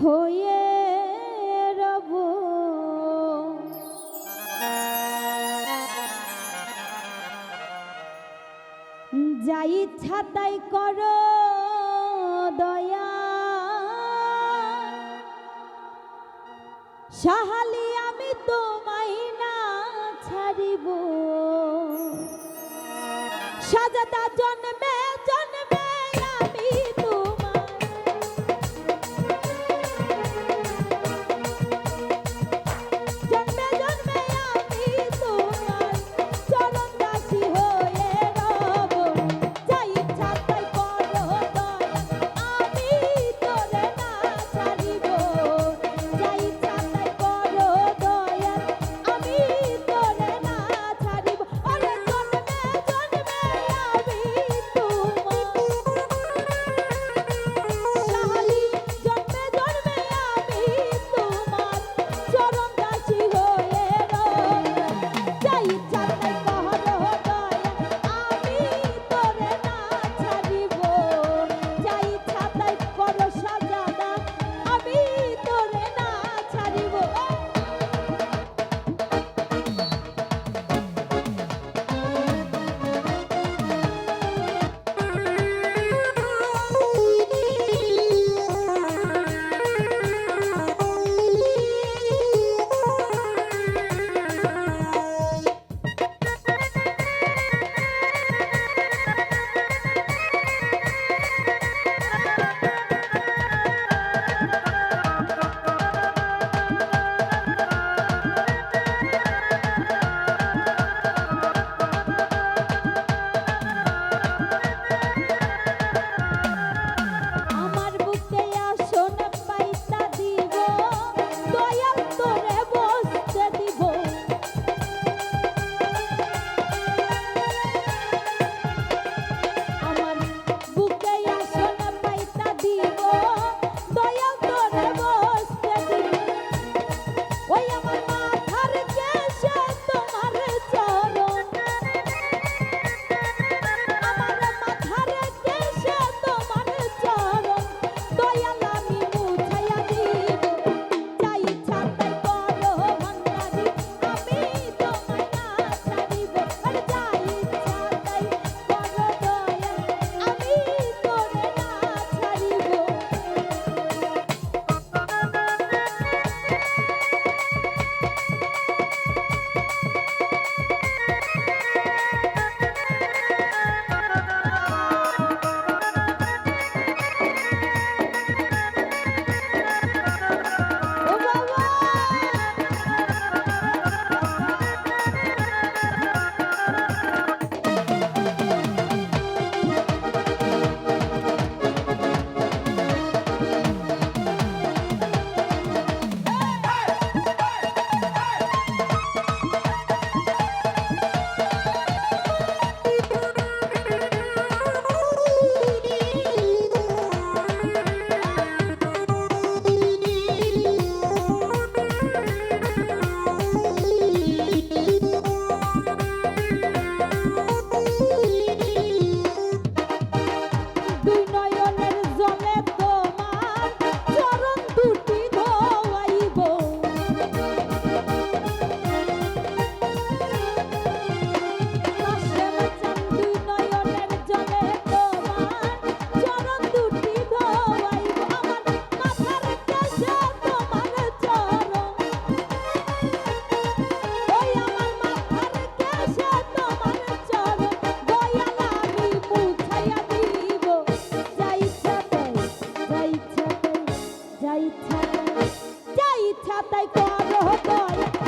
হয়ে রব। যাই ছাতাই কর দয়া। সাহালি আমি তোমায় না ছাড়িব। সাজাদা জন্য ইচ্ছা যা ইচ্ছা তাই করো বল